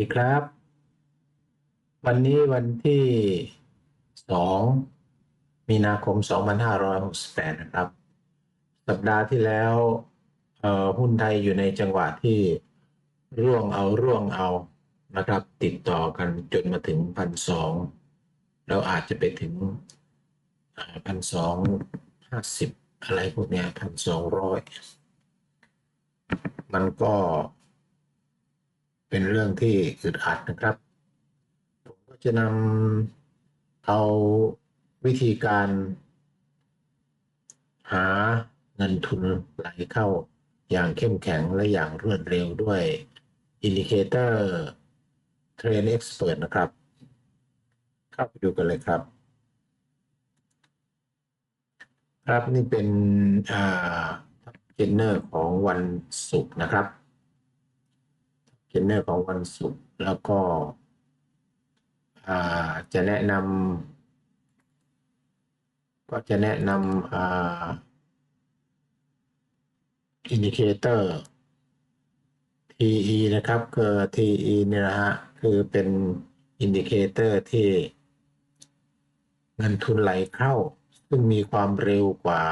ดีครับ วันนี้วันที่สองมีนาคม 2568 นะครับ สัปดาห์ที่แล้วหุ้นไทยอยู่ในจังหวะที่ร่วงเอาร่วงเอานะครับ ติดต่อกันจนมาถึงพันสองแล้วอาจจะไปถึงพันสองห้าสิบอะไรพวกเนี้ยพันสองร้อยมันก็ เป็นเรื่องที่อึดอัดนะครับ ผมก็จะนำเอาวิธีการ หาเงินทุนไหลเข้าอย่างเข้มแข็งและอย่างรวดเร็วด้วยอินดิเคเตอร์เทรนเอ็กซ์เพรนะครับ เข้าไปดูกันเลยครับ ครับนี่เป็นอ่าเจนเนอร์ของวันศุกร์นะครับ เจนเนอร์ของวันศุกร์แล้วก็จะแนะนำก็จะแนะนำอ่าอินดิเคเตอร์ TE นะครับคือ TE เนี่ยนะฮะคือเป็นอินดิเคเตอร์ที่เงินทุนไหลเข้า ซึ่งมีความเร็วกว่า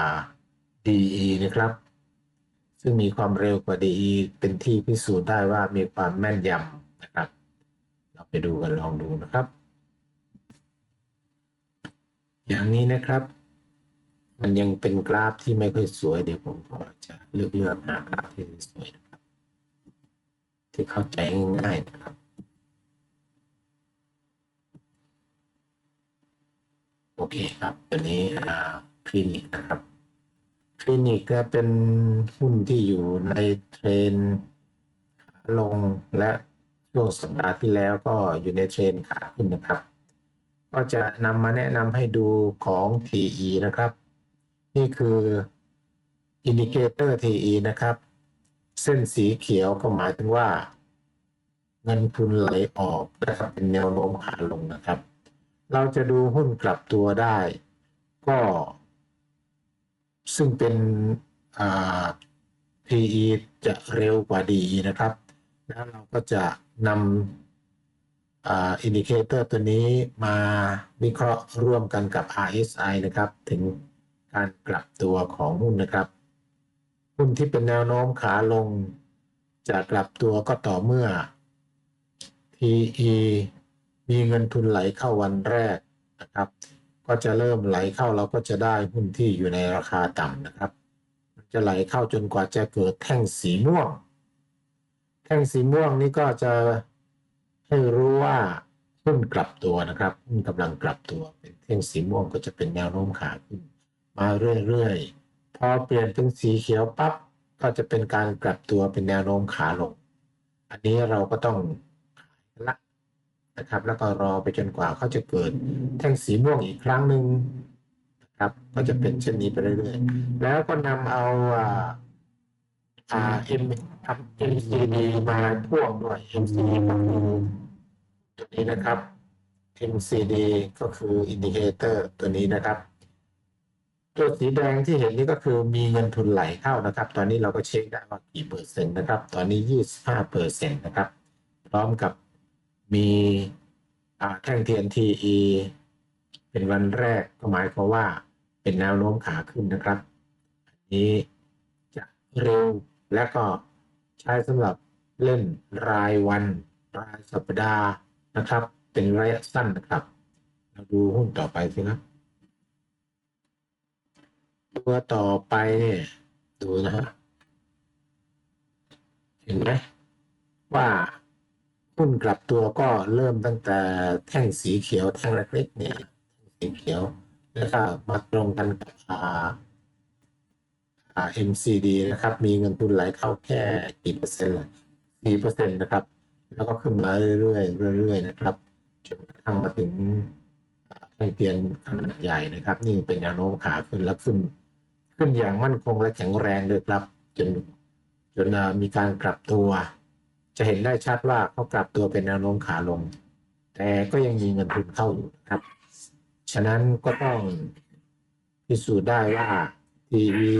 DE นะครับ ซึ่งมีความเร็วกว่า DE เป็นที่พิสูจน์ได้ว่ามีความแม่นยำนะครับ เราไปดูกันลองดูนะครับ อย่างนี้นะครับ มันยังเป็นกราฟที่ไม่ค่อยสวยเดี๋ยวผมก็จะเลือกเลือกหากราฟที่สวยนะครับ ที่เข้าใจง่ายๆนะครับโอเคครับ ตัวนี้อ่าคลินิกนะครับ ลินิกก็เป็นหุ้นที่อยู่ในเทรนขาลงและช่วงสัปดาห์ที่แล้วก็อยู่ในเทรนขาขึ้นนะครับ ก็จะนำมาแนะนำให้ดูของ TE นะครับ นี่คืออินดิเคเตอร์ TE นะครับ เส้นสีเขียวก็หมายถึงว่า เงินทุนไหลออกนะครับเป็นแนวโน้มขาลงนะครับ เราจะดูหุ้นกลับตัวได้ ก็ ซึ่งเป็น PE จะเร็วกว่า DE นะครับ แล้วเราก็จะนำอินดิเคเตอร์ตัวนี้มาวิเคราะห์ร่วมกันกับ RSI นะครับ ถึงการกลับตัวของหุ้นนะครับ หุ้นที่เป็นแนวโน้มขาลง จะกลับตัวก็ต่อเมื่อ PE มีเงินทุนไหลเข้าวันแรกนะครับ ก็จะเริ่มไหลเข้าเราก็จะได้หุ้นที่อยู่ในราคาต่ำนะครับมันจะไหลเข้าจนกว่าจะเกิดแท่งสีม่วง แท่งสีม่วงนี้ก็จะให้รู้ว่าหุ้นกลับตัวนะครับหุ้นกำลังกลับตัว เป็นแท่งสีม่วงก็จะเป็นแนวโน้มขาขึ้น มาเรื่อยๆพอเปลี่ยนเป็นสีเขียวปั๊บก็จะเป็นการกลับตัวเป็นแนวโน้มขาลง อันนี้เราก็ต้อง นะครับ แล้วก็รอไปจนกว่าเขาจะเกิดแท่งสีม่วงอีกครั้งหนึ่งนะครับ ก็จะเป็นเช่นนี้ไปเรื่อยๆ แล้วก็นำเอาอ่าอ่า M MCD มาพ่วงด้วย MCD ก็คือตัวนี้นะครับ MCD ก็คืออินดิเคเตอร์ตัวนี้นะครับตัวสีแดงที่เห็นนี่ก็คือมีเงินทุนไหลเข้านะครับ ตอนนี้เราก็เช็คได้ว่ากี่เปอร์เซ็นต์นะครับ ตอนนี้25เปอร์เซ็นต์นะครับ พร้อมกับ มีอ่าแท่ง TNTE เป็นวันแรกก็หมายความว่าเป็นแนวโน้มขาขึ้นนะครับอันนี้จะเร็วและก็ใช้สำหรับเล่นรายวัน รายสัปดาห์นะครับ เป็นระยะสั้นนะครับ เราดูหุ้นต่อไปสิครับตัวต่อไปเนี่ยดูนะฮะเห็นไหมว่า หุ้นกลับตัวก็เริ่มตั้งแต่แท่งสีเขียวแท่งเล็กๆเนี่ยสีเขียว แล้วก็มาตรงกันกับอ่าอ่า MCD นะครับ มีเงินทุนไหลเข้าแค่กี่เปอร์เซ็นต์ล่ะสี่เปอร์เซ็นต์นะครับ แล้วก็ขึ้นมาเรื่อยๆเรื่อยๆนะครับจนกระทั่งมาถึงแท่งเทียนขนาดใหญ่นะครับ นี่เป็นแนวโน้มขาขึ้นแล้วขึ้น ขึ้นอย่างมั่นคงและแข็งแรงเลยครับ จนจนมีการกลับตัว จะเห็นได้ชัดว่าเขากลับตัวเป็นแนวโน้มขาลง แต่ก็ยังมีเงินทุนเข้าอยู่ครับ ฉะนั้นก็ต้องพิสูจน์ได้ว่าทีวี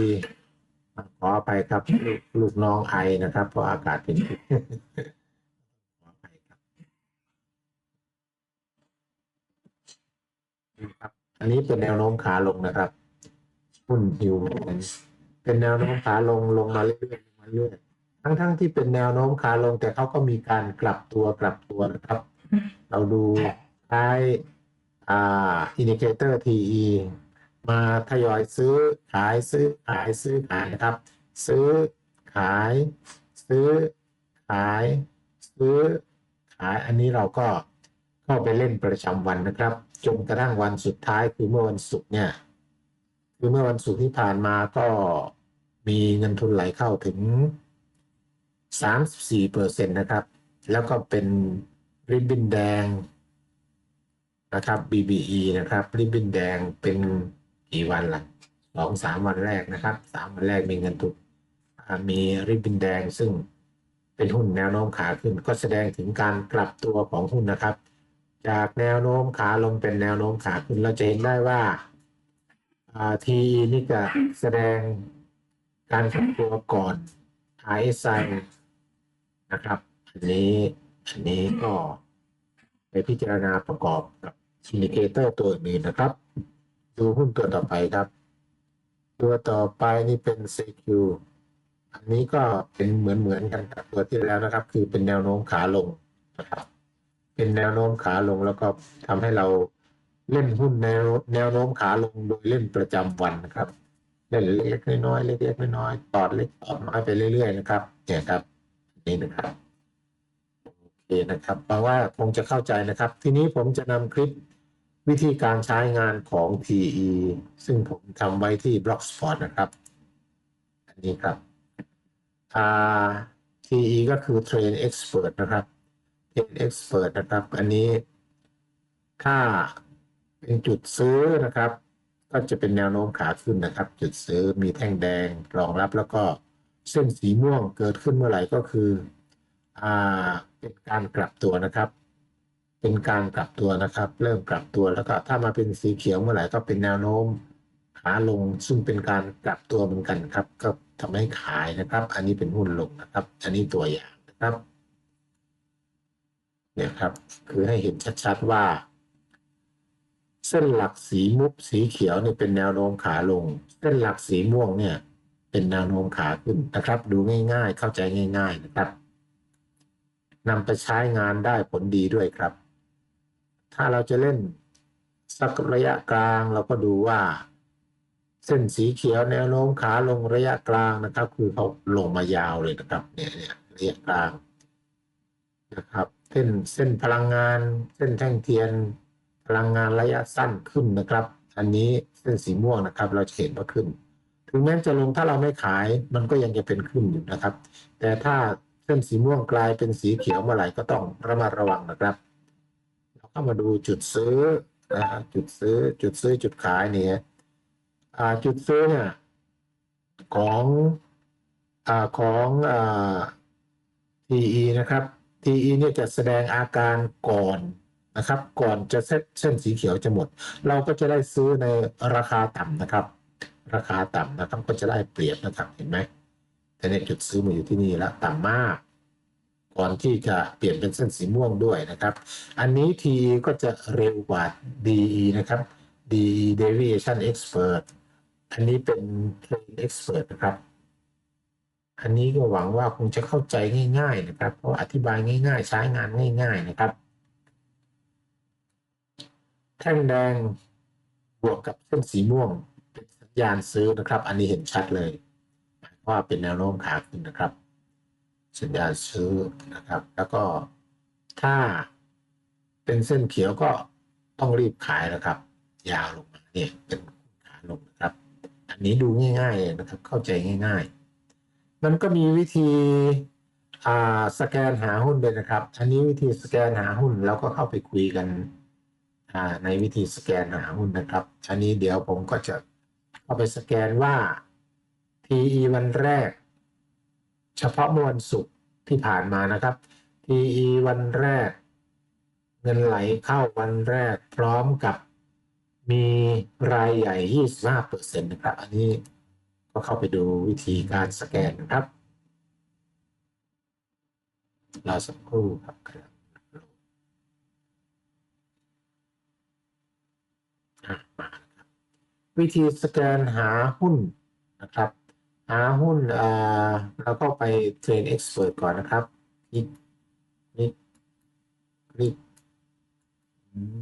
ขอไปครับลลูกน้องไอนะครับ เพราะอากาศเป็นอันนี้เป็นแนวโน้มขาลงนะครับหุ้นอยู่เป็นแนวโน้มขาลงลงมาเรื่อยๆมาเรื่อย ทั้งๆทที่เป็นแนวโน้มขาลง แต่เขาก็มีการกลับตัวกลับตัวนะครับ เราดูท้ายอ่าอินดิเคเตอร์ TE มาทยอยซื้อขายซื้อขายซื้อขายนะครับ ซื้อขาย ซื้อขาย ซื้อขายอันนี้เราก็เข้าไปเล่นประจำวันนะครับ จนกระทั่งวันสุดท้ายคือเมื่อวันศุกร์เนี่ย คือเมื่อวันศุกร์ที่ผ่านมาก็มีเงินทุนไหลเข้าถึง 34เปอร์เซ็นต์นะครับ แล้วก็เป็นริบบิ้นแดงนะครับ BBE นะครับ ริบบิ้นแดงเป็นกี่วันละสองสามวันแรกนะครับสามวันแรกมีเงินทุนมีริบบิ้นแดงซึ่งเป็นหุ้นแนวโน้มขาขึ้น ก็แสดงถึงการกลับตัวของหุ้นนะครับ จากแนวโน้มขาลงเป็นแนวโน้มขาขึ้นเราจะเห็นได้ว่าทีนี่จะแสดงการกลับตัวก่อน RSI นะครับอันนี้อันนี้ก็ไปพิจารณาประกอบกับอินดิเคเตอร์ตัวอื่นนะครับ ดูหุ้นตัวต่อไปครับ ตัวต่อไปนี่เป็น CQ อันนี้ก็เป็นเหมือนเหมือนกันกับตัวที่แล้วนะครับ คือเป็นแนวโน้มขาลงนะครับ เป็นแนวโน้มขาลงแล้วก็ทำให้เราเล่นหุ้นแนวแนวโน้มขาลงโดยเล่นประจำวันนะครับเล่นเล็กๆน้อยๆเล็กๆน้อยๆตอดเล็กตอดน้อยไปเรื่อยๆนะครับเนี่ยครับ นี่นะครับโอเคนะครับแปลว่าคงจะเข้าใจนะครับ ทีนี้ผมจะนำคลิปวิธีการใช้งานของ TE ซึ่งผมทำไว้ที่ Blogspot นะครับ อันนี้ครับ TE ก็คือ Train Expert นะครับ Train Expert นะครับ อันนี้ถ้าเป็นจุดซื้อนะครับ ก็จะเป็นแนวโน้มขาขึ้นนะครับ จุดซื้อมีแท่งแดงรองรับแล้วก็ เส้นสีม่วงเกิดขึ้นเมื่อไหร่ก็คืออ่าเป็นการกลับตัวนะครับ เป็นการกลับตัวนะครับ เริ่มกลับตัวแล้วก็ถ้ามาเป็นสีเขียวเมื่อไหร่ก็เป็นแนวโน้มขาลงซึ่งเป็นการกลับตัวเหมือนกันครับ ก็ทำให้ขายนะครับ อันนี้เป็นหุ้นลงนะครับ อันนี้ตัวอย่างนะครับเนี่ยครับ คือให้เห็นชัดๆว่า เส้นหลักสีมุกสีเขียวเนี่ยเป็นแนวโน้มขาลง เส้นหลักสีม่วงเนี่ย เป็นแนวโน้มขาขึ้นนะครับ ดูง่ายๆ เข้าใจง่าย ๆ นะครับนำไปใช้งานได้ผลดีด้วยครับ ถ้าเราจะเล่นสักระยะกลางเราก็ดูว่า เส้นสีเขียวแนวโน้มขาลงระยะกลางนะครับ คือเขาลงมายาวเลยนะครับ เนี่ยเนี่ยระยะกลางนะครับเส้นเส้นพลังงาน เส้นแท่งเทียน พลังงานระยะสั้นขึ้นนะครับ อันนี้เส้นสีม่วงนะครับ เราจะเห็นว่าขึ้น ถึงแม้จะลงถ้าเราไม่ขายมันก็ยังจะเป็นขึ้นอยู่นะครับ แต่ถ้าเส้นสีม่วงกลายเป็นสีเขียวเมื่อไหร่ก็ต้องระมัดระวังนะครับเราก็มาดูจุดซื้อนะจุดซื้อจุดซื้อจุดขายเนี่ยจุดซื้อเนี่ยของอของอ TE นะครับ TE เนี่ยจะแสดงอาการก่อนนะครับ ก่อนจะเส้นเส้นสีเขียวจะหมด เราก็จะได้ซื้อในราคาต่ำนะครับ ราคาต่ำนะครับก็จะได้เปรียบนะครับเห็นไหมแต่ในจุดซื้อมาอยู่ที่นี่แล้วต่ำมาก ก่อนที่จะเปลี่ยนเป็นเส้นสีม่วงด้วยนะครับ อันนี้ TE ก็จะเร็วกว่า DE นะครับ DE Deviation Expert อันนี้เป็น Train Expert นะครับ อันนี้ก็หวังว่าคงจะเข้าใจง่าย ๆ นะครับ เพราะอธิบายง่าย ๆ ใช้งานง่าย ๆ นะครับแท่งแดงบวกกับเส้นสีม่วง เป็นซื้อนะครับ อันนี้เห็นชัดเลยว่าเป็นแนวโน้มขาขึ้นนะครับ สัญญาณซื้อนะครับ แล้วก็ถ้าเป็นเส้นเขียวก็ต้องรีบขายนะครับ ยาวลงมาเนี่ยเป็นขาลงนะครับ อันนี้ดูง่ายๆนะครับ เข้าใจง่าย ๆ มันก็มีวิธีอ่าสแกนหาหุ้นด้วยนะครับ อันนี้วิธีสแกนหาหุ้นแล้วก็เข้าไปคุยกันอ่าในวิธีสแกนหาหุ้นนะครับ อันนี้เดี๋ยวผมก็จะ เข้าไปสแกนว่า TE วันแรก เฉพาะเมื่อวันศุกร์ที่ผ่านมานะครับ TE วันแรก เงินไหลเข้าวันแรก พร้อมกับมีรายใหญ่ 25%นะครับ อันนี้ก็เข้าไปดูวิธีการสแกนนะครับรอสักครู่ครับมา วิธีสแกนหาหุ้นนะครับ หาหุ้นอ่าเราก็ไปเทรนเอ็กซ์เพรสก่อนนะครับคลิกคลิกคลิก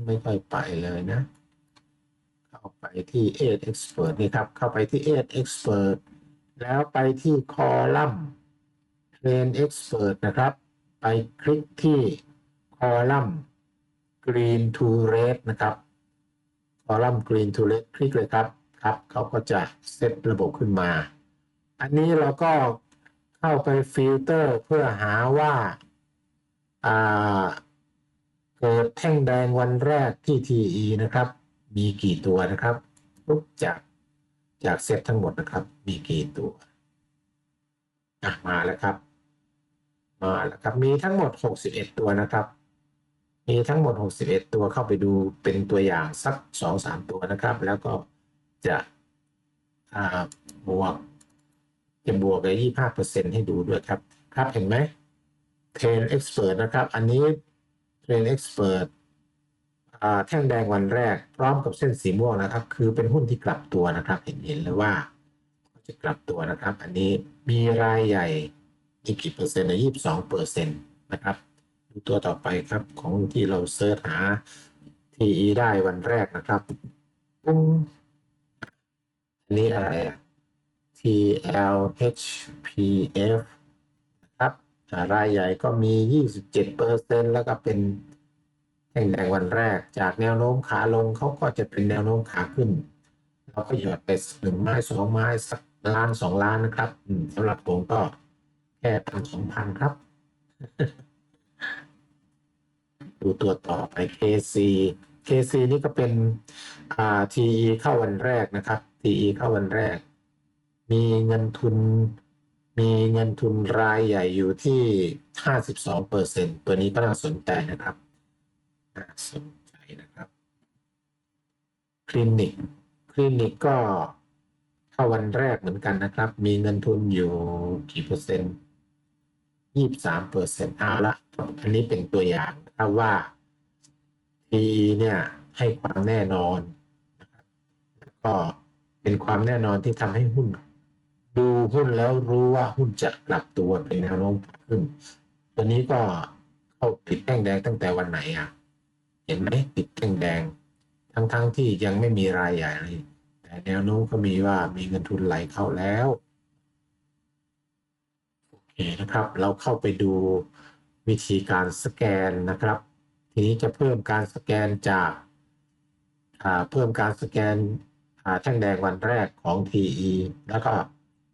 ไม่ค่อยไปเลยนะ เข้าไปที่ Edge Expert นี่ครับ เข้าไปที่ Edge Expert แล้วไปที่คอลัมน์ Train Expert นะครับ ไปคลิกที่คอลัมน์ Green to Red นะครับ คอลัมน์ Green to Red คลิกเลยครับครับเขาก็จะเซตระบบขึ้นมา อันนี้เราก็เข้าไปฟิลเตอร์เพื่อหาว่าเกิดแท่งแดงวันแรกที่ TE นะครับ มีกี่ตัวนะครับลุกจากจากเซตทั้งหมดนะครับ มีกี่ตัวมาแล้วครับ มาแล้วครับ มีทั้งหมด 61 ตัวนะครับ มีทั้งหมด 61 ตัวเข้าไปดูเป็นตัวอย่างสัก 2-3 ตัวนะครับ แล้วก็จะบวกจะบวกกับ25%ให้ดูด้วยครับ ครับเห็นไหมเทรนเอ็กซ์เพรสนะครับ อันนี้เทรนเอ็กซ์เพรอ่าแท่งแดงวันแรก พร้อมกับเส้นสีม่วงนะครับ คือเป็นหุ้นที่กลับตัวนะครับ เห็นเห็นเลยว่าจะกลับตัวนะครับ อันนี้มีรายใหญ่มีกี่เปอร์เซ็นต์ยี่สิบสองเปอร์เซ็นต์นะครับ ตัวต่อไปครับของที่เราเสิร์ชหา TE ได้วันแรกนะครับปุ้งอันนี้อะไรอะ TLHPF นะครับรายใหญ่ก็มี 27เปอร์เซ็นแล้วก็เป็นแท่งแดงวันแรก จากแนวโน้มขาลงเขาก็จะเป็นแนวโน้มขาขึ้น เราก็หยอดไปหนึ่งไม้สองไม้สักล้านสองล้านนะครับอืมสำหรับผมก็แค่พันสองพันครับ ดูตัวต่อไป KC KC นี่ก็เป็นอ่า TE เข้าวันแรกนะครับ TE เข้าวันแรก มีเงินทุน มีเงินทุนรายใหญ่อยู่ที่ 52เปอร์เซ็นตัวนี้ก็น่าสนใจนะครับน่าสนใจนะครับคลินิกคลินิกก็เข้าวันแรกเหมือนกันนะครับ มีเงินทุนอยู่กี่เปอร์เซ็นต์ ยี่สามเปอร์เซ็นต์เอาละอันนี้เป็นตัวอย่างนะครับว่า P เนี่ยให้ความแน่นอนนะครับแล้วก็เป็นความแน่นอนที่ทำให้หุ้น ดูหุ้นแล้วรู้ว่าหุ้นจะกลับตัวเป็นแนวโน้มขึ้น ตัวนี้ก็เข้าติดแท่งแดงตั้งแต่วันไหนอะ เห็นไหมติดแท่งแดง ทั้งๆทที่ยังไม่มีรายใหญ่เลยแต่แนวโน้มก็มีว่ามีเงินทุนไหลเข้าแล้ว นะครับ เราเข้าไปดูวิธีการสแกนนะครับ ทีนี้จะเพิ่มการสแกนจากาเพิ่มการสแกนแท่งแดงวันแรกของ TE แล้วก็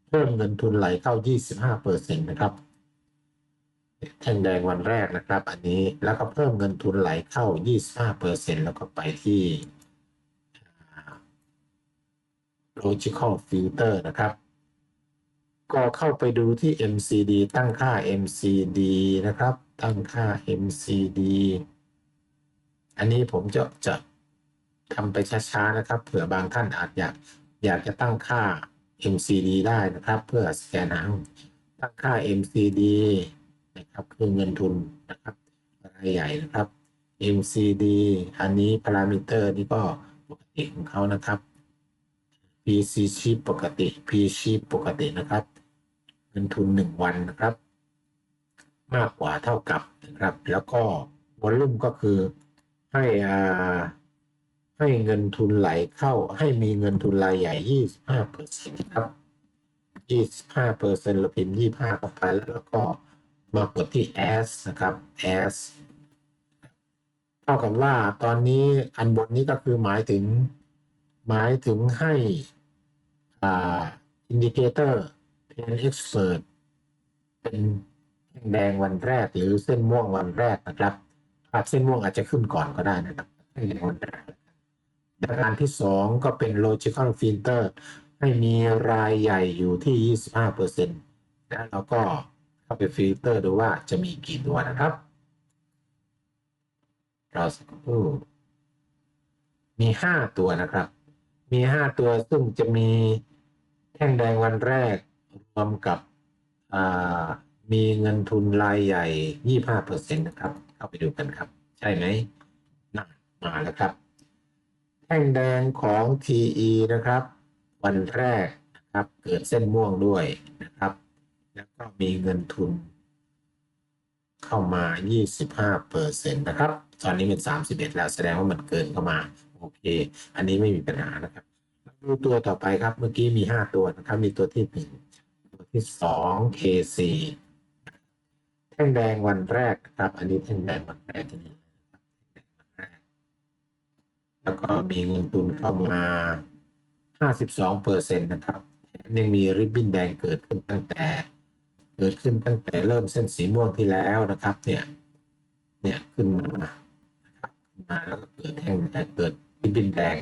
เพิ่มเงินทุนไหลเข้า 25เปอร์เซ็นต์นะครับแท่งแดงวันแรกนะครับ อันนี้แล้วก็เพิ่มเงินทุนไหลเข้า 25เปอร์เซ็นต์แล้วก็ไปที่ logical filter นะครับ ก็เข้าไปดูที่ MCD ตั้งค่า MCD นะครับ ตั้งค่า MCD อันนี้ผมจะจะทำไปช้าๆนะครับ เผื่อบางท่านอาจอยากอยากจะตั้งค่า MCD ได้นะครับ เพื่อสแกนหาตั้งค่า MCD นะครับคือเงินทุนนะครับรายใหญ่นะครับ MCD อันนี้พารามิเตอร์นี่ก็ปกติของเขานะครับ PC ชีปกติ P ชีพปกตินะครับ เงินทุนหนึ่งวันนะครับ มากกว่าเท่ากับนะครับ แล้วก็วอลลุ่มก็คือให้อ่าให้เงินทุนไหลเข้าให้มีเงินทุนรายใหญ่ 25เปอร์เซ็นต์ครับ 25เปอร์เซ็นต์เราพิมพ์ 25เข้าไปแล้วก็มากดที่ S นะครับ S เท่ากับว่าตอนนี้อันบนนี้ก็คือหมายถึงหมายถึงให้อ่าอินดิเคเตอร์ เป็นเอ็กซ์เพรเป็นแท่งแดงวันแรก หรือเส้นม่วงวันแรกนะครับภาพเส้นม่วงอาจจะขึ้นก่อนก็ได้นะครับแท่งแดงวันแรกประการที่สองก็เป็น logical filter ให้มีรายใหญ่อยู่ที่ 25เปอร์เซ็นต์แล้วเราก็เข้าไปฟิลเตอร์ดูว่าจะมีกี่ตัวนะครับเรอสักครู่มีห้าตัวนะครับ มีห้าตัวซึ่งจะมีแท่งแดงวันแรก รวมกับมีเงินทุนรายใหญ่ยี่ห้าเปอร์เซ็นต์นะครับ เข้าไปดูกันครับ ใช่ไหมน่ะมาแล้วครับ แท่งแดงของ TE นะครับ วันแรกนะครับ เกิดเส้นม่วงด้วยนะครับ แล้วก็มีเงินทุน เข้ามา 25เปอร์เซ็นต์นะครับ ตอนนี้เป็น 31 แล้วแสดงว่ามันเกินเข้ามา โอเค อันนี้ไม่มีปัญหานะครับ ดูตัวต่อไปครับ เมื่อกี้มี 5 ตัวนะครับ มีตัวที่1 ที่2 KC แท่งแดงวันแรกครับ อันนี้แท่งแดงวันแรกอันนี้นะครับแท่แล้วก็มีเงินทุนเข้ามา 52เปอร์เซ็นต์นะครับยังมีริบบิ้นแดงเกิดขึ้นตั้งแต่ เกิดขึ้นตั้งแต่เริ่มเส้นสีม่วงที่แล้วนะครับ เนี่ย เนี่ยขึ้นมานะครับมาแล้วก็เกิดแท่งแดงเกิดริบบิ้นแดง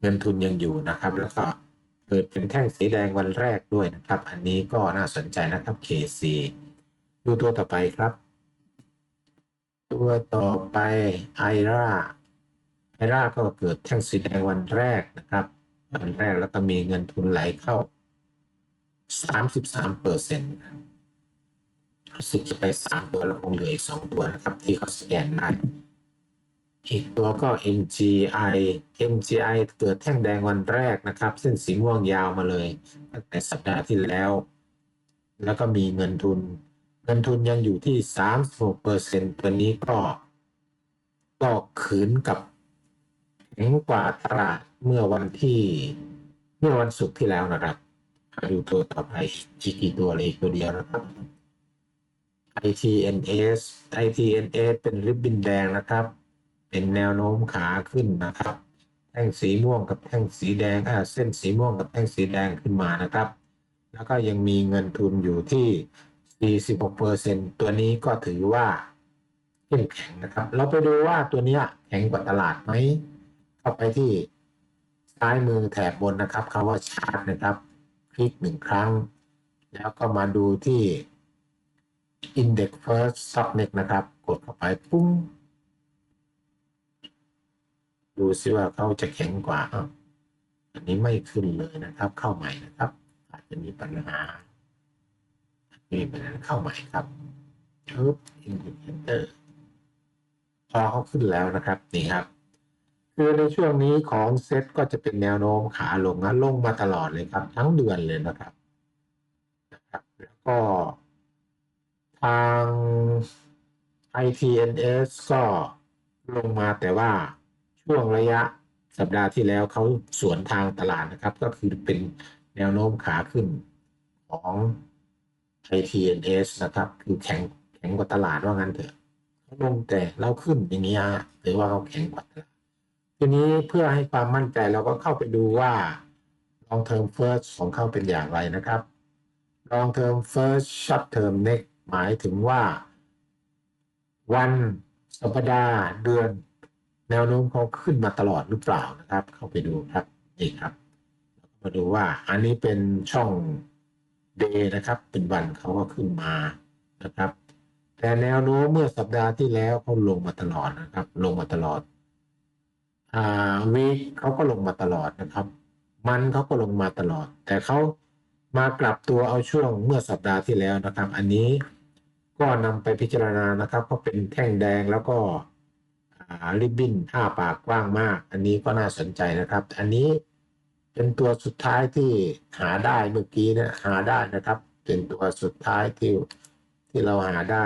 เงินทุนยังอยู่นะครับ แล้วก็ เกิดเป็นแท่งสีแดงวันแรกด้วยนะครับ อันนี้ก็น่าสนใจนะครับ KC ดูตัวต่อไปครับ ตัวต่อไปไอราไอราก็เกิดแท่งสีแดงวันแรกนะครับ วันแรกแล้วก็มีเงินทุนไหลเข้า 33เปอร์เซ็นต์รู้สึกจะไปสามตัวแล้วคงเหลืออีกสองตัวนะครับ ที่เขาสแกนได้ อีกตัวก็ MGI MGI เกิดแท่งแดงวันแรกนะครับเส้นสีม่วงยาวมาเลยตั้งแต่สัปดาห์ที่แล้ว แล้วก็มีเงินทุน เงินทุนยังอยู่ที่ 36เปอร์เซ็นต์ตัวนี้ก็ก็ขืนกับแข็งกว่าตลาดเมื่อวันที่ เมื่อวันศุกร์ที่แล้วนะครับดูตัวต่อไปอีกกี่ตัวเลยตัวเดียวนะครับ ITNS ITNS เป็นริบบิ้นแดงนะครับ เป็นแนวโน้มขาขึ้นนะครับ แท่งสีม่วงกับแท่งสีแดงอ่าเส้นสีม่วงกับแท่งสีแดงขึ้นมานะครับ แล้วก็ยังมีเงินทุนอยู่ที่ 46เปอร์เซ็นตัวนี้ก็ถือว่าเข้มแข็งนะครับ เราไปดูว่าตัวนี้แข็งกว่าตลาดไหมเข้าไปที่ซ้ายมือแถบบนนะครับคำว่าชาร์ตนะครับ คลิกหนึ่งครั้ง แล้วก็มาดูที่ Index First Subnet นะครับ กดเข้าไปปุ้ง ดูซิว่าเขาจะแข็งกว่าอันนี้ไม่ขึ้นเลยนะครับ เข้าใหม่นะครับ อาจจะมีปัญหามีปัญหาเข้าใหม่ครับทึบ Indicator พอเขาขึ้นแล้วนะครับนี่ครับ คือในช่วงนี้ของเซ็ตก็จะเป็นแนวโน้มขาลงนะลงมาตลอดเลยครับ ทั้งเดือนเลยนะครับนะครับแล้วก็ทาง ITNS ก็ลงมาแต่ว่า ช่วงระยะสัปดาห์ที่แล้วเขาสวนทางตลาดนะครับ ก็คือเป็นแนวโน้มขาขึ้นของ ITNS นะครับ คือแข็งแข็งกว่าตลาดว่างั้นเถอะเขาลงแต่เราขึ้นอย่างนี้ยถือว่าเขาแข็งกว่าตลาดทีนี้เพื่อให้ความมั่นใจเราก็เข้าไปดูว่า long term first ของเขาเป็นอย่างไรนะครับ long term first short term next หมายถึงว่า วันสัปดาห์เดือน แนวโน้มเขาขึ้นมาตลอดหรือเปล่านะครับ เข้าไปดูครับนี่ครับ มาดูว่าอันนี้เป็นช่อง day นะครับ เป็นวันเขาก็ขึ้นมานะครับ แต่แนวโน้มเมื่อสัปดาห์ที่แล้วเขาลงมาตลอดนะครับ ลงมาตลอดอ่าวีเขาก็ลงมาตลอดนะครับ มันเขาก็ลงมาตลอด แต่เขามากลับตัวเอาช่วงเมื่อสัปดาห์ที่แล้วนะครับ อันนี้ก็นำไปพิจารณานะครับเพราะเป็นแท่งแดงแล้วก็ ริบบิ้นท่าปากกว้างมาก อันนี้ก็น่าสนใจนะครับ อันนี้เป็นตัวสุดท้ายที่หาได้เมื่อกี้นี่ยหาได้นะครับ เป็นตัวสุดท้ายที่ที่เราหาได้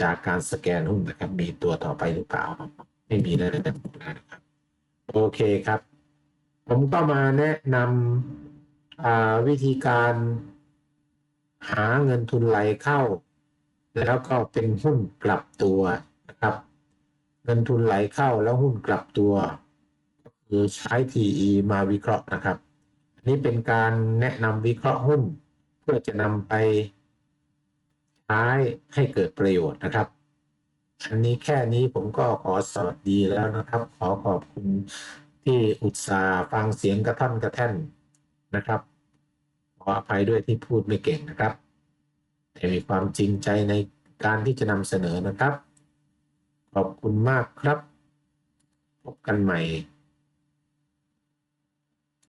จากการสแกนหุ้นนะครับ มีตัวต่อไปหรือเปล่า ไม่มีแล้วนะครับ โอเคครับ ผมก็มาแนะนำวิธีการหาเงินทุนไหลเข้า แล้วก็เป็นหุ้นกลับตัวนะครับ เงินทุนไหลเข้าแล้วหุ้นกลับตัวคือใช้ TE มาวิเคราะห์นะครับ อันนี้เป็นการแนะนำวิเคราะห์หุ้น เพื่อจะนำไปใช้ให้เกิดประโยชน์นะครับ อันนี้แค่นี้ผมก็ขอสวัสดีแล้วนะครับ ขอขอบคุณที่อุตส่าห์ฟังเสียงกระท่อนกระแท่นนะครับ ขออภัยด้วยที่พูดไม่เก่งนะครับ แต่มีความจริงใจในการที่จะนำเสนอนะครับ ขอบคุณมากครับ พบกันใหม่